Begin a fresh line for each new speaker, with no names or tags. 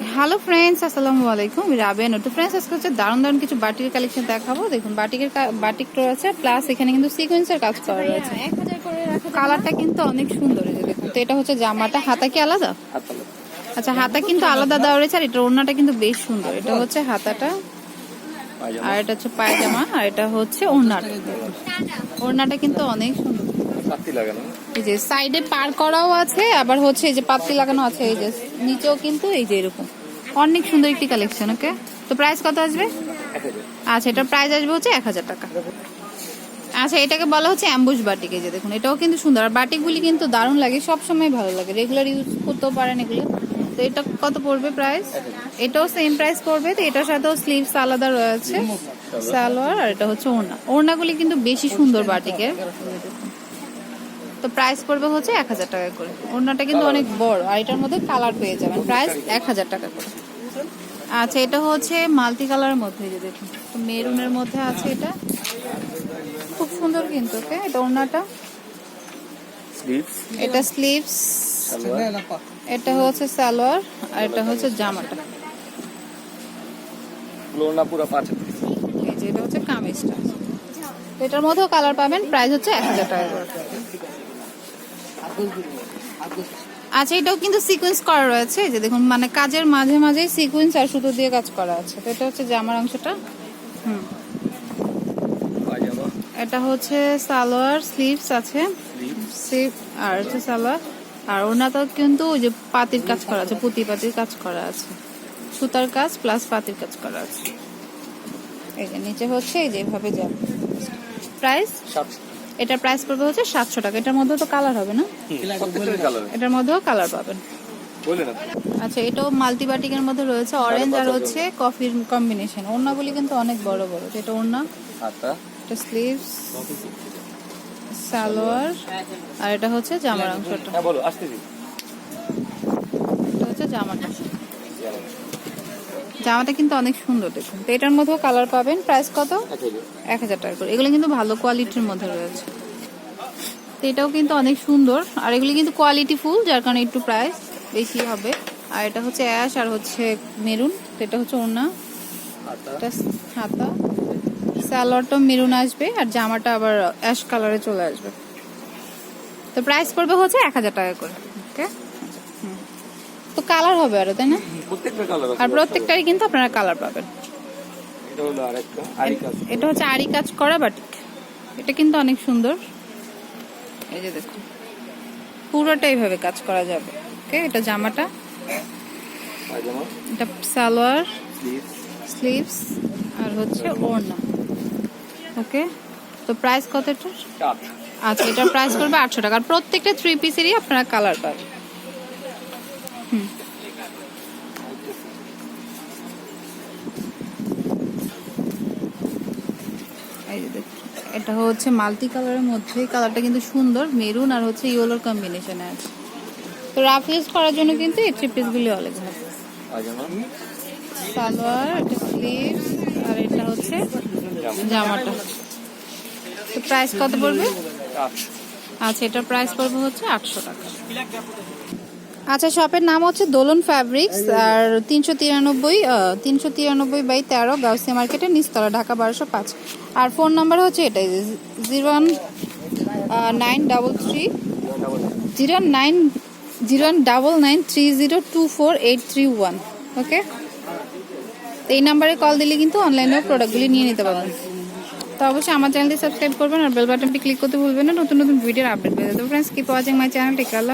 Hello friends আসসালামু আলাইকুম রাবেন তো ফ্রেন্ডস আজকে হচ্ছে দারুণ দারুণ কিছু বাটির কালেকশন দেখাবো। দেখুন বাটিকের বাটিক রয়েছে প্লাস এখানে কিন্তু সিকোয়েন্সের কাজ করা রয়েছে।
করে রাখা
কালারটা কিন্তু অনেক সুন্দর এই যে দেখুন। তো এটা হচ্ছে জামাটা। হাতা কি আলাদা? আচ্ছা হাতা কিন্তু আলাদা দেওয়া রয়েছে আর এটা ওড়নাটা কিন্তু বেশ সুন্দর। এটা হচ্ছে হাতাটা আর এটা হচ্ছে পায়জামা আর এটা হচ্ছে ওড়নাটা। ওড়নাটা কিন্তু অনেক সুন্দর। এই যে সাইডে পার করাও আছে আবার হচ্ছে এই যে পাত্তি লাগানো আছে এই যে নিচেও কিন্তু এই যে এরকম। অনেক সুন্দর একটি কালেকশন ওকে তো প্রাইস কত আসবে? আচ্ছা এটার প্রাইস আসবে হচ্ছে এক হাজার টাকা। আচ্ছা এটাকে বলা হচ্ছে অ্যাম্বুশ বাটিক এই যে দেখুন এটাও কিন্তু সুন্দর। আর বাটিকগুলি কিন্তু দারুণ লাগে সব সময় ভালো লাগে। রেগুলার ইউজ করতেও পারেন এগুলো। তো এটা কত পড়বে প্রাইস এটাও সেম প্রাইস পড়বে তো এটার সাথেও স্লিভস আলাদা রয়েছে। সালোয়ার আর এটা হচ্ছে ওড়না। ওড়নাগুলি কিন্তু বেশি সুন্দর বাটিকের তো প্রাইস পড়বে হচ্ছে এক হাজার টাকা করে। ওড়নাটা কিন্তু অনেক বড় আর এটার মধ্যে কালার পেয়ে যাবেন। প্রাইস এক হাজার টাকা করে। আচ্ছা এটা হচ্ছে মাল্টি কালারের মধ্যে যে দেখুন তো মেরুনের মধ্যে আছে এটা। খুব সুন্দর কিন্তু ওকে? এটা ওড়নাটা? এটা স্লিভস এটা হচ্ছে সালোয়ার আর এটা হচ্ছে জামাটা। এই যে এটা হচ্ছে কামিজটা। এটার মধ্যেও কালার পাবেন প্রাইস হচ্ছে এক হাজার টাকা করে। আচ্ছা এটাও কিন্তু সিকোয়েন্স করা রয়েছে। যে দেখুন মানে কাজের মাঝে মাঝেই সিকোয়েন্স আর সুতো দিয়ে কাজ করা আছে। তো এটা হচ্ছে জামার অংশটা। হুম। এটা হচ্ছে সালোয়ার স্লিভস আছে। স্লিভ আর হচ্ছে সালোয়ার। আর ওনাটাও কিন্তু ওই যে পাতির কাজ করা আছে পুঁতি পাতির কাজ করা আছে। সুতার কাজ প্লাস পাতির কাজ করা আছে। এই যে নিচে হচ্ছে এই যে এভাবে যাবে। প্রাইস এটার প্রাইস পড়বে হচ্ছে সাতশো টাকা। এটার মধ্যেও তো কালার হবে না? এটার মধ্যেও কালার পাবেন। আচ্ছা এটাও মাল্টিবাটিকের মধ্যে রয়েছে অরেঞ্জ আর হচ্ছে কফির কম্বিনেশন ওড়নাগুলি কিন্তু অনেক বড় বড়। এটা ওড়না এটা স্লিভস সালোয়ার আর এটা হচ্ছে জামার অংশটা। এটা হচ্ছে জামাটা জামাটা কিন্তু অনেক সুন্দর দেখুন। তো এটার মধ্যেও কালার পাবেন। প্রাইস কত? এক হাজার। টাকা করে। এগুলো কিন্তু ভালো কোয়ালিটির মধ্যে রয়েছে। তো এটাও কিন্তু অনেক সুন্দর। আর এগুলি কিন্তু কোয়ালিটি ফুল যার কারণে একটু প্রাইস বেশি হবে। আর এটা হচ্ছে অ্যাশ আর হচ্ছে মেরুন তো এটা হচ্ছে ওড়না। এটা হাতা। স্যালোয়ারটা মেরুন আসবে আর জামাটা আবার অ্যাশ কালারে চলে আসবে। তো প্রাইস পড়বে হচ্ছে এক হাজার টাকা করে। ওকে তো কালার হবে আরও তাই না? আর প্রত্যেকটারই কিন্তু আপনারা কালার পাবেন। এটা হচ্ছে আরি কাজ করা বাটিক এটা কিন্তু অনেক সুন্দর। এই যে দেখুন পুরোটা এইভাবে কাজ করা যাবে ওকে এটা জামাটা এটা সালোয়ার স্লিভস আর হচ্ছে ওড়না ওকে তো প্রাইস কত এটা আচ্ছা এটার প্রাইস করবে আটশো টাকা আর প্রত্যেকটা থ্রি পিসেরই আপনারা কালার পাবেন। এটা হচ্ছে মাল্টি কালারের মধ্যে কালারটা কিন্তু সুন্দর মেরুন আর হচ্ছে ইয়েলোর কম্বিনেশনে আছে তো রাফ ইউজ করার জন্য কিন্তু এই থ্রি পিসগুলি অনেক ভালো সালোয়ার এটা স্লিভস আর এটা হচ্ছে জামাটা। তো প্রাইস কত পড়বে? আচ্ছা। এটার প্রাইস পড়বে হচ্ছে আটশো টাকা। আচ্ছা শপের নাম হচ্ছে দোলন ফ্যাব্রিক্স আর তিনশো তিরানব্বই তিনশো তিরানব্বই বাই তেরো গাউসিয়া মার্কেটের নিচতলা ঢাকা বারোশো পাঁচ। আর ফোন নাম্বার হচ্ছে এটাই zero one nine double three zero nine zero one double nine three zero two four eight three one okay? এই নাম্বারে কল দিলে কিন্তু অনলাইনেও প্রোডাক্টগুলি নিয়ে নিতে পারবেন। তো অবশ্যই আমার চ্যানেলটি সাবস্ক্রাইব করবেন আর বেল বাটনটি ক্লিক করতে ভুলবেন না। নতুন নতুন ভিডিওর আপডেট পেয়ে যাবে friends keep watching my channel take Allah